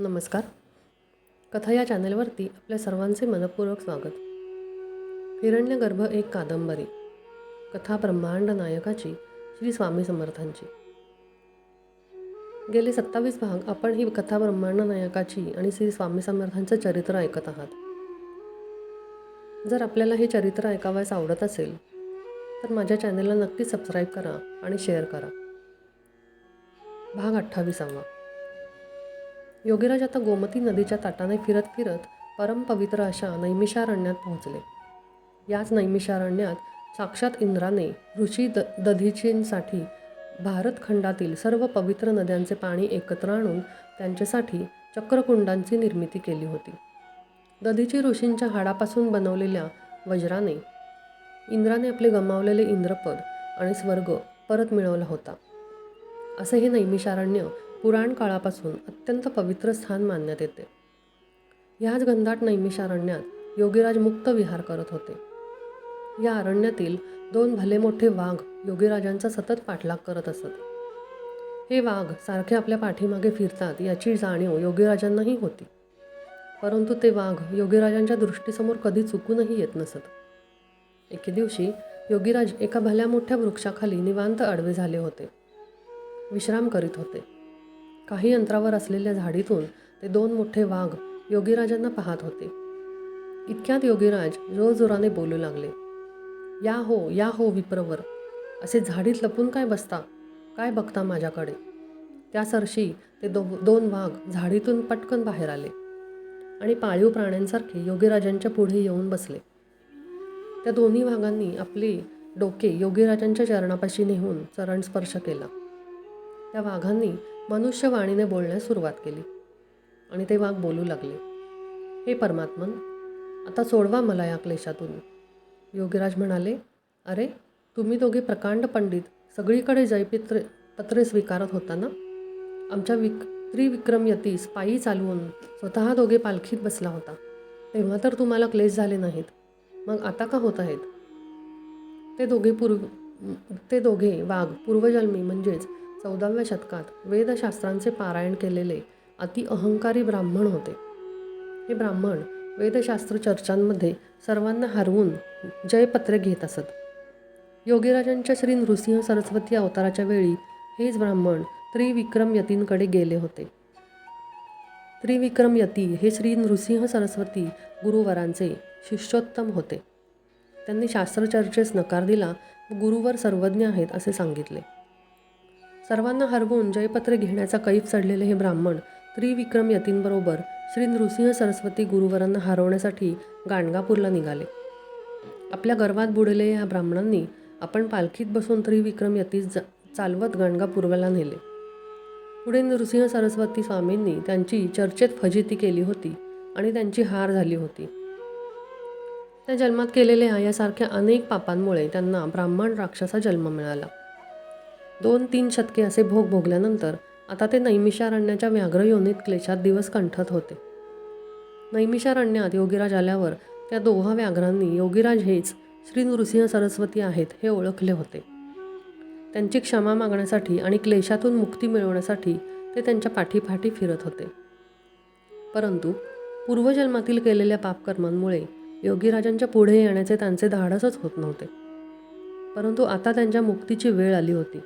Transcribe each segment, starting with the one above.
नमस्कार. कथा या चॅनेलवरती आपल्या सर्वांचे मनपूर्वक स्वागत. हिरण्यगर्भ एक कादंबरी. कथा ब्रह्मांड नायकाची श्री स्वामी समर्थांची. गेले सत्तावीस भाग आपण ही कथा ब्रह्मांड नायकाची आणि श्री स्वामी समर्थांचं चरित्र ऐकत आहात. जर आपल्याला हे चरित्र ऐकावयास आवडत असेल तर माझ्या चॅनेलला नक्की सबस्क्राईब करा आणि शेअर करा. भाग अठ्ठावीसावा. योगीराज आता गोमती नदीच्या ताटाने फिरत फिरत परमपवित्र अशा नैमिषारण्यात पोहोचले. याच नैमिषारण्यात साक्षात इंद्राने ऋषी द दधीचींसाठी भारतखंडातील सर्व पवित्र नद्यांचे पाणी एकत्र आणून त्यांच्यासाठी चक्रकुंडांची निर्मिती केली होती. दधीची ऋषींच्या हाडापासून बनवलेल्या वज्राने इंद्राने आपले गमावलेले इंद्रपद आणि स्वर्ग परत मिळवला होता. असे हे नैमिषारण्य पुराण काळापासून अत्यंत पवित्र स्थान मानण्यात येते. ह्याच गंधाट नैमिषारण्यात योगीराज मुक्त विहार करत होते. या अरण्यातील दोन भले मोठे वाघ योगीराजांचा सतत पाठलाग करत असत. हे वाघ सारखे आपल्या पाठीमागे फिरतात याची जाणीव योगीराजांनाही होती. परंतु ते वाघ योगीराजांच्या दृष्टीसमोर कधी चुकूनही येत नसत. एके दिवशी योगीराज एका भल्या मोठ्या वृक्षाखाली निवांत आडवे झाले होते. विश्राम करीत होते. काही अंतरावर असलेल्या झाडीतून ते दोन मोठे वाघ योगीराजांना पाहत होते. इतक्यात योगीराज जोरजोराने बोलू लागले या हो या हो विप्रवर असे झाडीत लपून काय बसता? काय बघता माझ्याकडे? त्या सरशी ते दो दोन वाघ झाडीतून पटकन बाहेर आले आणि पाळीव प्राण्यांसारखे योगीराजांच्या पुढे येऊन बसले. त्या दोन्ही वाघांनी आपले डोके योगीराजांच्या चरणापाशी नेहून चरण स्पर्श केला. त्या वाघांनी मनुष्यवाणीने बोलण्यास सुरुवात केली. आणि ते वाघ बोलू लागले. हे परमात्मन आता सोडवा मला या क्लेशातून. योगीराज म्हणाले अरे तुम्ही दोघे प्रकांड पंडित सगळीकडे जयपित्र पत्रे स्वीकारत होता ना? आमच्या विक त्रिविक्रम यतीस पायी चालवून स्वतः दोघे पालखीत बसला होता. तेव्हा तर तुम्हाला क्लेश झाले नाहीत. मग आता का होत आहेत? ते दोघे पूर्व ते दोघे वाघ पूर्वजन्मी म्हणजेच चौदाव्या शतकात वेदशास्त्रांचे पारायण केलेले अति अहंकारी ब्राह्मण होते. हे ब्राह्मण वेदशास्त्र चर्चांमध्ये सर्वांना हरवून जयपत्रे घेत असत. योगीराजांच्या श्री नृसिंह सरस्वती अवताराच्या वेळी हेच ब्राह्मण त्रिविक्रम यतींकडे गेले होते. त्रिविक्रम यती हे श्री नृसिंह सरस्वती गुरुवरांचे शिष्योत्तम होते. त्यांनी शास्त्रचर्चेस नकार दिला गुरुवर सर्वज्ञ आहेत असे सांगितले. सर्वांना हरवून जयपत्रे घेण्याचा कैफ चढलेले हे ब्राह्मण त्रिविक्रम यतींबरोबर श्री नृसिंह सरस्वती गुरुवरांना हरवण्यासाठी गाणगापूरला निघाले. आपल्या गर्वात बुडलेल्या ह्या ब्राह्मणांनी आपण पालखीत बसून त्रिविक्रम यतीस चालवत गाणगापूर्वाला नेले. पुढे नृसिंह सरस्वती स्वामींनी त्यांची चर्चेत फजिती केली होती आणि त्यांची हार झाली होती. त्या जन्मात केलेल्या यासारख्या अनेक पापांमुळे त्यांना ब्राह्मण राक्षसा जन्म मिळाला. दोन तीन शतके असे भोग भोगल्यानंतर आता ते नैमिषारण्याच्या व्याघ्रयोनीत क्लेशात दिवस कंठत होते. नैमिषारण्यात योगीराज आल्यावर त्या दोहा व्याघ्रांनी योगीराज हेच श्री नृसिंह सरस्वती आहेत हे ओळखले होते. त्यांची क्षमा मागण्यासाठी आणि क्लेशातून मुक्ती मिळवण्यासाठी ते त्यांच्या पाठीपाठी फिरत होते. परंतु पूर्वजन्मातील केलेल्या पापकर्मांमुळे योगीराजांच्या पुढे येण्याचे त्यांचे धाडसच होत नव्हते. परंतु आता त्यांच्या मुक्तीची वेळ आली होती.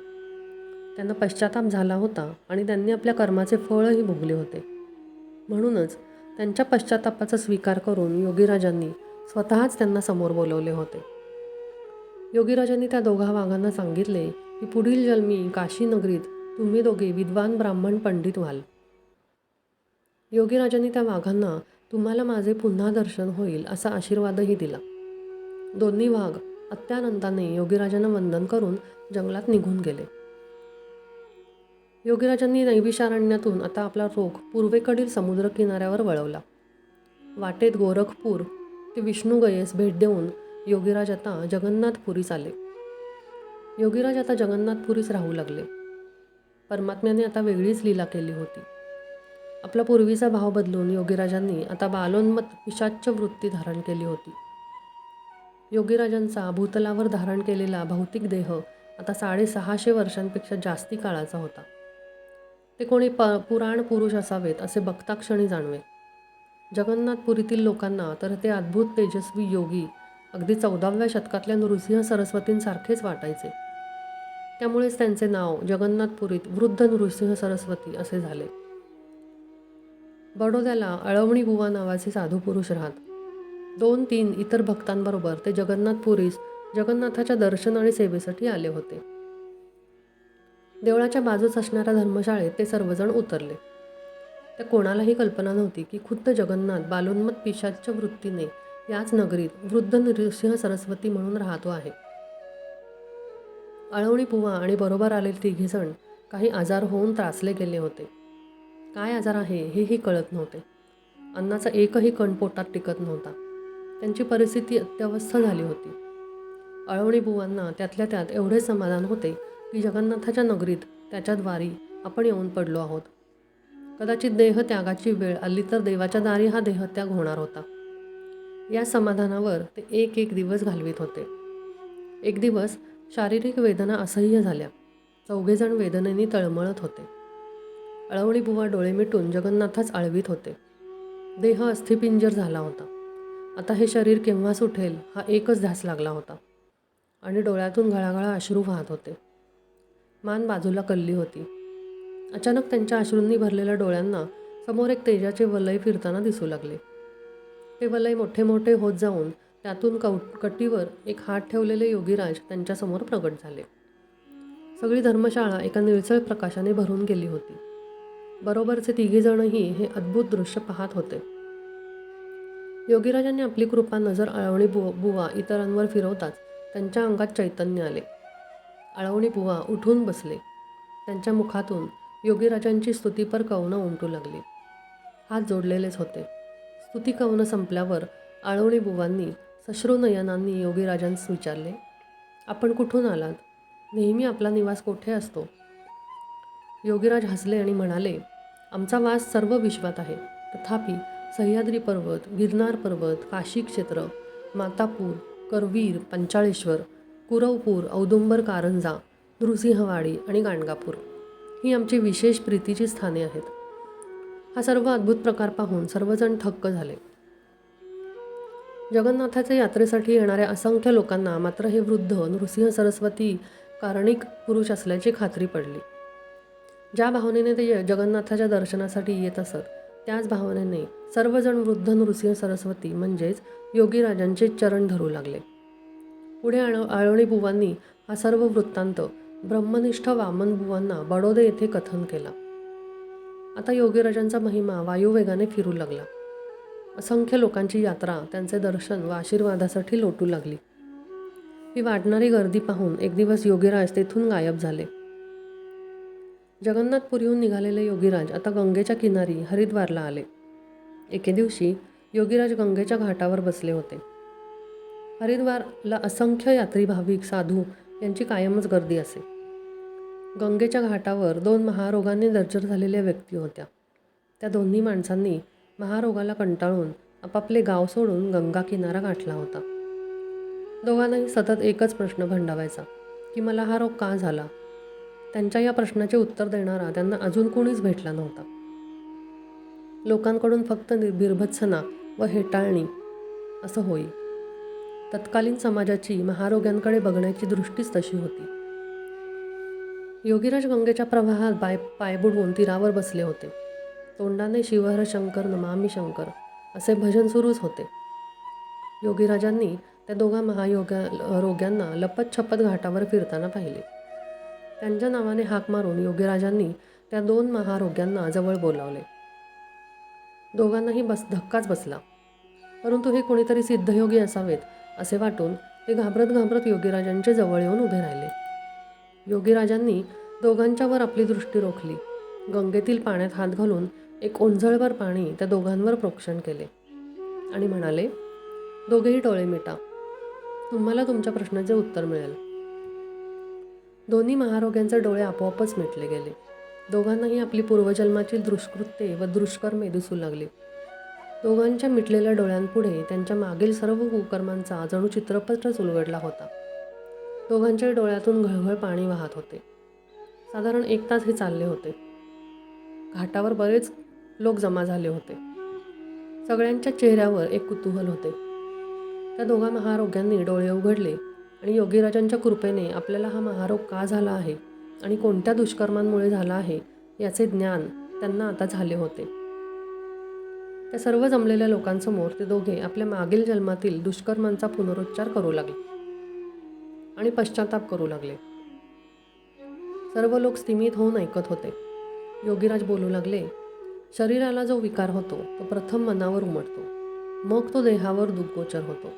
त्यांना पश्चाताप झाला होता आणि त्यांनी आपल्या कर्माचे फळही भोगले होते. म्हणूनच त्यांच्या पश्चातापाचा स्वीकार करून योगीराजांनी स्वतःच त्यांना समोर बोलवले होते. योगीराजांनी त्या दोघा वाघांना सांगितले की पुढील जन्मी काशी नगरीत तुम्ही दोघे विद्वान ब्राह्मण पंडित व्हाल. योगीराजांनी त्या वाघांना तुम्हाला माझे पुन्हा दर्शन होईल असा आशीर्वादही दिला. दोन्ही वाघ अत्यानंदाने योगीराजांना वंदन करून जंगलात निघून गेले. योगीराजांनी नैविशारण्यातून आता आपला रोख पूर्वेकडील समुद्र किनाऱ्यावर वळवला. वाटेत गोरखपूर ते विष्णुगयेस भेट देऊन योगीराज आता जगन्नाथपुरीस आले. योगीराज आता जगन्नाथपुरीस राहू लागले. परमात्म्याने आता वेगळीच लीला केली होती. आपला पूर्वीचा भाव बदलून योगीराजांनी आता बालोन्मत पिशाच्य वृत्ती धारण केली होती. योगीराजांचा भूतलावर धारण केलेला भौतिक देह आता साडेसहाशे वर्षांपेक्षा जास्ती काळाचा होता. ते कोणी प पुराण पुरुष असावेत असे बघताक्षणी जाणवे. जगन्नाथपुरीतील लोकांना तर ते अद्भुत तेजस्वी योगी अगदी चौदाव्या शतकातल्या नृसिंह सरस्वतींसारखेच वाटायचे. त्यामुळेच त्यांचे नाव जगन्नाथपुरीत वृद्ध नृसिंह सरस्वती असे झाले. बडोद्याला अळवणी बुवा नावाचे साधू पुरुष राहत. दोन तीन इतर भक्तांबरोबर ते जगन्नाथपुरीस जगन्नाथाच्या दर्शन आणि सेवेसाठी आले होते. देवळाच्या बाजूस असणाऱ्या धर्मशाळेत ते सर्वजण उतरले. त्या कोणालाही कल्पना नव्हती की खुद्द जगन्नाथ बालोन्मत पिशाच्या वृत्तीने याच नगरीत वृद्ध नृसिंह सरस्वती म्हणून राहतो आहे. अळवणी पुवा आणि बरोबर आलेले तिघेजण काही आजार होऊन त्रासले गेले होते. काय आजार आहे हेही कळत नव्हते. अन्नाचा एकही कण पोटात टिकत नव्हता. त्यांची परिस्थिती अत्यवस्थ झाली होती. अळवणी बुवांना त्यातल्या त्यात एवढे समाधान होते की जगन्नाथाच्या नगरीत त्याच्या द्वारी आपण येऊन पडलो आहोत. कदाचित देह त्यागाची वेळ आली तर देवाच्या दारी हा देहत्याग होणार होता. या समाधानावर ते एक एक दिवस घालवित होते. एक दिवस शारीरिक वेदना असह्य झाल्या. चौघेजण वेदनेने तळमळत होते. अळवणी बुवा डोळे मिटून जगन्नाथच आळवीत होते. देह अस्थिपिंजर झाला होता. आता हे शरीर केव्हा सुटेल हा एकच ध्यास लागला होता. आणि डोळ्यातून घळाघळा अश्रू वाहत होते. मान बाजूला कल्ली होती. अचानक त्यांच्या अश्रूंनी भरलेल्या डोळ्यांना समोर एक तेजाचे वलय फिरताना दिसू लागले. ते वलय मोठे मोठे होत जाऊन त्यातून कौ कटीवर एक हात ठेवलेले योगीराज त्यांच्यासमोर प्रगट झाले. सगळी धर्मशाळा एका निळसळ प्रकाशाने भरून गेली होती. बरोबरचे तिघेजणही हे अद्भुत दृश्य पाहत होते. योगीराजांनी आपली कृपा नजर आळवणी बु बुवा इतरांवर फिरवताच त्यांच्या अंगात चैतन्य आले. आळवणी बुवा उठून बसले. त्यांच्या मुखातून योगीराजांची स्तुतीपर कवनं उमटू लागली. हात जोडलेलेच होते. स्तुती कवनं संपल्यावर आळवणी बुवांनी सश्रुनयनांनी योगीराजांस विचारले आपण कुठून आलात? नेहमी आपला निवास कोठे असतो? योगीराज हसले आणि म्हणाले आमचा वास सर्व विश्वात आहे. तथापि सह्याद्री पर्वत गिरनार पर्वत काशी क्षेत्र मातापूर करवीर पंचाळेश्वर कुरवपूर औदुंबर कारंजा नृसिंहवाडी आणि गाणगापूर ही आमची विशेष प्रीतीची स्थाने आहेत. हा सर्व अद्भुत प्रकार पाहून सर्वजण थक्क झाले. जगन्नाथाच्या यात्रेसाठी येणाऱ्या असंख्य लोकांना मात्र हे वृद्ध नृसिंह सरस्वती कारणिक पुरुष असल्याची खात्री पडली. ज्या भावनेने ते जगन्नाथाच्या दर्शनासाठी येत असत त्याच भावनेने सर्वजण वृद्ध नृसिंह सरस्वती म्हणजेच योगीराजांचे चरण धरू लागले. पुढे आळ आळवणी बुवांनी हा सर्व वृत्तांत ब्रह्मनिष्ठ वामन बुवांना बडोदे येथे कथन केला. आता योगीराजांचा महिमा वायुवेगाने फिरू लागला. असंख्य लोकांची यात्रा त्यांचे दर्शन व आशीर्वादासाठी लोटू लागली. ही वाढणारी गर्दी पाहून एक दिवस योगीराज तेथून गायब झाले. जगन्नाथपुरीहून निघालेले योगीराज आता गंगेच्या किनारी हरिद्वारला आले. एके दिवशी योगीराज गंगेच्या घाटावर बसले होते. हरिद्वारला असंख्य यात्री भाविक साधू यांची कायमच गर्दी असे. गंगेच्या घाटावर दोन महारोगांनी दर्जर झालेल्या व्यक्ती होत्या. त्या दोन्ही माणसांनी महारोगाला कंटाळून आपापले गाव सोडून गंगा किनारा गाठला होता. दोघांनाही सतत एकच प्रश्न भंडावायचा की मला हा रोग का झाला? त्यांच्या या प्रश्नाचे उत्तर देणारा त्यांना अजून कोणीच भेटला नव्हता. लोकांकडून फक्त निर्भिर्भत्सना व हेटाळणी असं होई. तत्कालीन समाजाची महारोग्यांकडे बघण्याची दृष्टीच तशी होती. योगीराज गंगेच्या प्रवाहात पाय पाय बुडवून तीरावर बसले होते. तोंडाने शिवहर शंकर नमामी शंकर असे भजन सुरूच होते. योगीराजांनी त्या दोघा महायोग्या रोग्यांना लपत छपत घाटावर फिरताना पाहिले. त्यांच्या नावाने हाक मारून योगीराजांनी त्या दोन महारोग्यांना जवळ बोलावले. दोघांनाही बस धक्काच बसला. परंतु हे कोणीतरी सिद्धयोगी असावेत असे वाटून ते घाबरत घाबरत योगीराजांचे जवळ येऊन उभे राहिले. योगीराजांनी दोघांच्यावर आपली दृष्टी रोखली. गंगेतील पाण्यात हात घालून एक ओंझळभर पाणी त्या दोघांवर प्रोक्षण केले. आणि म्हणाले दोघेही डोळे मिटा. तुम्हाला तुमच्या प्रश्नाचे उत्तर मिळेल. दोन्ही महारोग्यांचे डोळे आपोआपच मिटले गेले. दोघांनाही आपली पूर्वजन्माची दुष्कृत्ये व दुष्कर्मे दिसू लागली. दोघांच्या मिटलेल्या डोळ्यांपुढे त्यांच्या मागील सर्व कुकर्मांचा जणू चित्रपटच उलगडला होता. दोघांच्या डोळ्यातून घळघळ पाणी वाहत होते. साधारण एक तास हे चालले होते. घाटावर बरेच लोक जमा झाले होते. सगळ्यांच्या चेहऱ्यावर एक कुतूहल होते. त्या दोघा महारोग्यांनी डोळे उघडले आणि योगीराजांच्या कृपेने आपल्याला हा महारोग का झाला आहे आणि कोणत्या दुष्कर्मांमुळे झाला आहे याचे ज्ञान त्यांना आता झाले होते. त्या सर्व जमलेल्या लोकांसमोर ते दोघे आपल्या मागील जन्मातील दुष्कर्मांचा पुनरुच्चार करू लागले आणि पश्चाताप करू लागले. सर्व लोक स्थिमित होऊन ऐकत होते. योगीराज बोलू लागले शरीराला जो विकार होतो तो प्रथम मनावर उमटतो. मग तो देहावर दुर्गोचर होतो.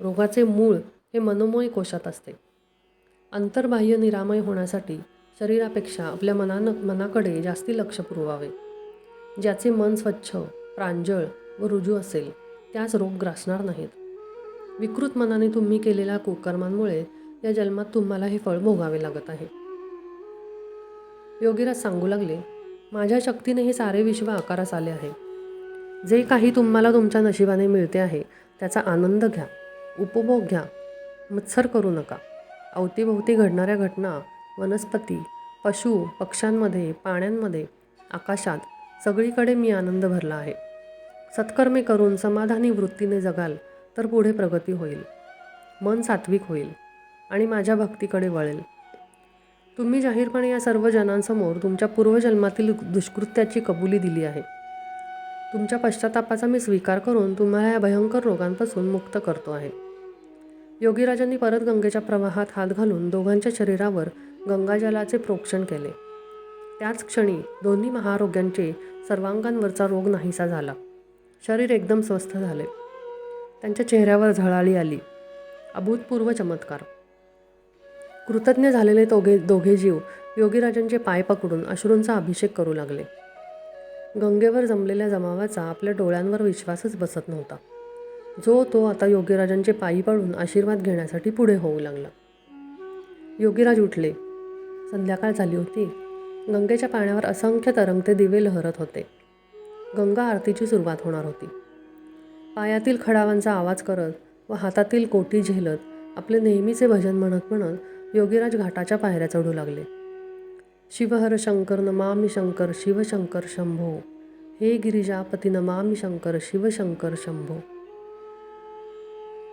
रोगाचे मूळ हे मनोमय कोशात असते. अंतर्बाह्य निरामय होण्यासाठी शरीरापेक्षा आपल्या मनानं मनाकडे जास्ती लक्ष पुरवावे. ज्याचे मन स्वच्छ प्रांजळ व रुजू असेल त्यास रोग ग्रासणार नाहीत. विकृत मनाने तुम्ही केलेल्या कुकर्मांमुळे या जन्मात तुम्हाला हे फळ भोगावे लागत आहे. योगीराज सांगू लागले माझ्या शक्तीने हे सारे विश्व आकारास आले आहे. जे काही तुम्हाला तुमच्या नशिबाने मिळते आहे त्याचा आनंद घ्या उपभोग घ्या मत्सर करू नका. अवतीभोवती घडणाऱ्या घटना वनस्पती पशु पक्ष्यांमध्ये पाण्यांमध्ये आकाशात सगळीकडे मी आनंद भरला आहे. सत्कर्मे करून समाधानी वृत्तीने जगाल तर पुढे प्रगती होईल. मन सात्विक होईल आणि माझ्या भक्तीकडे वळेल. तुम्ही जाहीरपणे या सर्व जणांसमोर तुमच्या पूर्वजन्मातील दुष्कृत्याची कबुली दिली आहे. तुमच्या पश्चातापाचा मी स्वीकार करून तुम्हाला या भयंकर रोगांपासून मुक्त करतो आहे. योगीराजांनी परत गंगेच्या प्रवाहात हात घालून दोघांच्या शरीरावर गंगाजलाचे प्रोक्षण केले. त्याच क्षणी दोन्ही महारोग्यांचे सर्वांगांवरचा रोग नाहीसा झाला. शरीर एकदम स्वस्थ झाले. त्यांच्या चेहऱ्यावर झळाळी आली. अभूतपूर्व चमत्कार. कृतज्ञ झालेले दोघे दोघे जीव योगीराजांचे पाय पकडून अश्रूंचा अभिषेक करू लागले. गंगेवर जमलेल्या जमावाचा आपल्या डोळ्यांवर विश्वासच बसत नव्हता. जो तो आता योगीराजांचे पायी पडून आशीर्वाद घेण्यासाठी पुढे होऊ लागला. योगीराज उठले. संध्याकाळ झाली होती. गंगेच्या पाण्यावर असंख्य तरंगते दिवे लहरत होते. गंगा आरतीची सुरुवात होणार होती. पायातील खडावांचा आवाज करत व हातातील कोटी झेलत आपले नेहमीचे भजन म्हणत म्हणत योगीराज घाटाच्या पायऱ्या चढू लागले. शिवहर शंकर नमामि शंकर शिवशंकर शंभो. हे गिरिजापती नमामि शंकर शिवशंकर शंभो.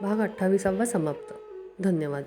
भाग अठ्ठावीसावा समाप्त. धन्यवाद.